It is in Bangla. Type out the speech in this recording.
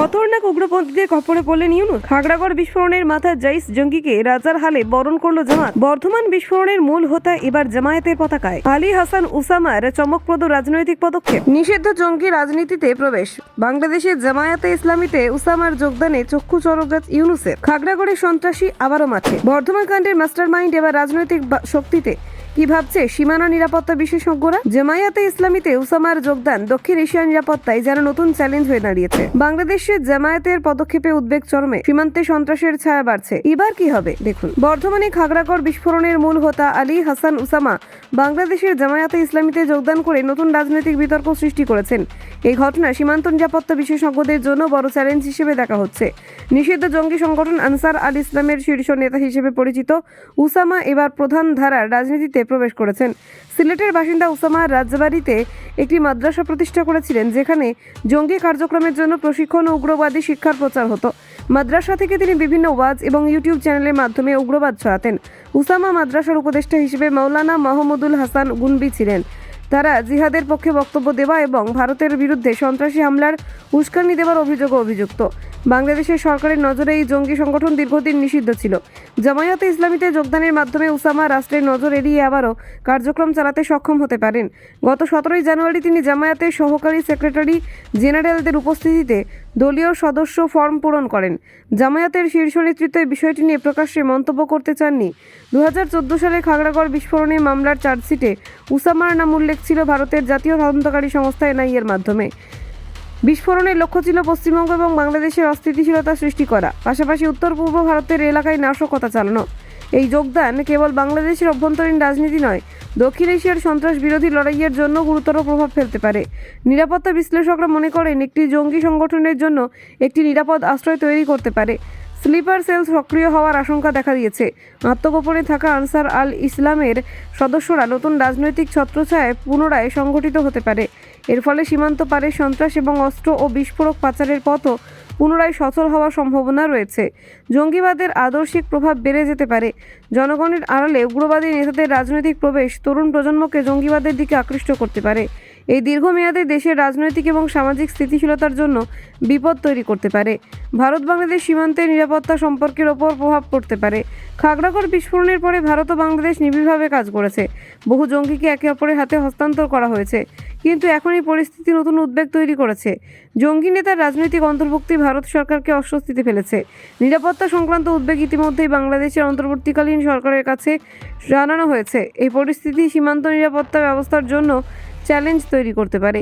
খতরনাক উগ্রপন্থীদের কপরে পড়লেন ইউনুস। খাগড়াগড় বিস্ফোরণের মাথা জাইস জঙ্গিকে রাজার হালে বরণ করল জামাত। বর্ধমান বিস্ফোরণের মূল হোতা এবার জামায়াতের পতাকায়। আলী হাসান উসামার চমকপ্রদ রাজনৈতিক পদক্ষেপ। নিষিদ্ধ জঙ্গি রাজনীতিতে প্রবেশ। বাংলাদেশের জামায়াতে ইসলামীতে উসামার যোগদানে চক্ষু চরগাছ ইউনুসের। খাগড়াগড়ের সন্ত্রাসী আবারও মাঠে। বর্ধমান কাণ্ডের মাস্টার মাইন্ড এবার রাজনৈতিক শক্তিতে। কি ভাবছে? সীমানা নিরাপত্তা বিশেষজ্ঞরা? জামায়াতে ইসলামীতে উসামার যোগদান, দক্ষিণ এশিয়া নিরাপত্তায় যেন নতুন চ্যালেঞ্জ হয়ে দাঁড়িয়েছে। বাংলাদেশের জামায়াতের পদক্ষেপে উদ্বেগ চরমে, সীমান্তে সন্ত্রাসের ছায়া বাড়ছে। এবার কি হবে? দেখুন। বর্ধমানে খাগড়াগড় বিস্ফোরণের মূল হোতা আলী হাসান উসামা বাংলাদেশের জামায়াতে ইসলামীতে যোগদান করে নতুন রাজনৈতিক বিতর্ক সৃষ্টি করেছেন। এই ঘটনা সীমান্ত নিরাপত্তা বিশেষজ্ঞদের জন্য বড় চ্যালেঞ্জ হিসেবে দেখা হচ্ছে। নিষিদ্ধ জঙ্গি সংগঠন আনসার আল ইসলামের শীর্ষ নেতা হিসেবে পরিচিত উসামা এবার প্রধান ধারার রাজনীতিতে প্রবেশ করেছেন। সিলেটের বাসিন্দা উসামা রাজবাড়িতে একটি মাদ্রাসা প্রতিষ্ঠা করেছিলেন, যেখানে জঙ্গি কার্যক্রমের জন্য প্রশিক্ষণ ও উগ্রবাদী শিক্ষার প্রচার হতো। মাদ্রাসা থেকে তিনি বিভিন্ন ওয়াজ এবং ইউটিউব চ্যানেলের মাধ্যমে উগ্রবাদ ছড়াতেন। উসামা মাদ্রাসার উপদেষ্টা হিসেবে মাওলানা মাহমুদুল হাসান গুনবি ছিলেন। তারা জিহাদের পক্ষে বক্তব্য দেওয়া এবং ভারতের বিরুদ্ধে সন্ত্রাসী হামলার উস্কানি দেওয়ার অভিযোগও অভিযুক্ত। বাংলাদেশের সরকারের নজরে এই জঙ্গি সংগঠন দীর্ঘদিন নিষিদ্ধ ছিল। জামায়াতে ইসলামীতে যোগদানের মাধ্যমে উসামা রাষ্ট্রের নজর এড়িয়ে আবারও কার্যক্রম চালাতে সক্ষম হতে পারেন। গত সতেরোই জানুয়ারি তিনি জামায়াতের সহকারী সেক্রেটারি জেনারেলদের উপস্থিতিতে দলীয় সদস্য ফর্ম পূরণ করেন। জামায়াতের শীর্ষ নেতৃত্ব বিষয়টি নিয়ে প্রকাশ্যে মন্তব্য করতে চাননি। দু হাজার চোদ্দ সালে খাগড়াগড় বিস্ফোরণে মামলার চার্জশিটে উসামার নাম উল্লেখ ছিল ভারতের জাতীয় তদন্তকারী সংস্থা এনআইএর মাধ্যমে। বিস্ফোরণের লক্ষ্য ছিল পশ্চিমবঙ্গ এবং বাংলাদেশের অস্থিতিশীলতা সৃষ্টি করা, পাশাপাশি উত্তর পূর্ব ভারতের এলাকায় নাশকতা চালানো। এই যোগদান কেবল বাংলাদেশের অভ্যন্তরীণ রাজনীতি নয়, দক্ষিণ এশিয়ার সন্ত্রাস বিরোধী লড়াইয়ের জন্য গুরুতর প্রভাব ফেলতে পারে। নিরাপত্তা বিশ্লেষকরা মনে করেন, একটি জঙ্গি সংগঠনের জন্য একটি নিরাপদ আশ্রয় তৈরি করতে পারে। স্লিপার সেল সক্রিয় হওয়ার আশঙ্কা দেখা দিয়েছে। আত্মগোপনে থাকা আনসার আল ইসলামের সদস্যরা নতুন রাজনৈতিক ছত্রছায়ায় পুনরায় সংগঠিত হতে পারে। এর ফলে সীমান্ত পারে সন্ত্রাস এবং অস্ত্র ও বিস্ফোরক পাচারের পথও পুনরায় সচল হওয়ার সম্ভাবনা রয়েছে। জঙ্গিবাদের আদর্শিক প্রভাব বেড়ে যেতে পারে। জনগণের আড়ালে উগ্রবাদী নেতাদের রাজনৈতিক প্রবেশ তরুণ প্রজন্মকে জঙ্গিবাদের দিকে আকৃষ্ট করতে পারে। এই দীর্ঘমেয়াদে দেশের রাজনৈতিক এবং সামাজিক স্থিতিশীলতার জন্য বিপদ তৈরি করতে পারে। ভারত বাংলাদেশ সীমান্তের নিরাপত্তা সম্পর্কের ওপর প্রভাব পড়তে পারে। খাগড়াগড় বিস্ফোরণের পরে ভারত ও বাংলাদেশ নিবিড়ভাবে কাজ করেছে। বহু জঙ্গিকে একে অপরের হাতে হস্তান্তর করা হয়েছে। কিন্তু এখন এই পরিস্থিতি নতুন উদ্বেগ তৈরি করেছে। জঙ্গি নেতার রাজনৈতিক অন্তর্ভুক্তি ভারত সরকারকে অস্বস্তিতে ফেলেছে। নিরাপত্তা সংক্রান্ত উদ্বেগ ইতিমধ্যেই বাংলাদেশের অন্তর্বর্তীকালীন সরকারের কাছে জানানো হয়েছে। এই পরিস্থিতি সীমান্ত নিরাপত্তা ব্যবস্থার জন্য চ্যালেঞ্জ তৈরি করতে পারে।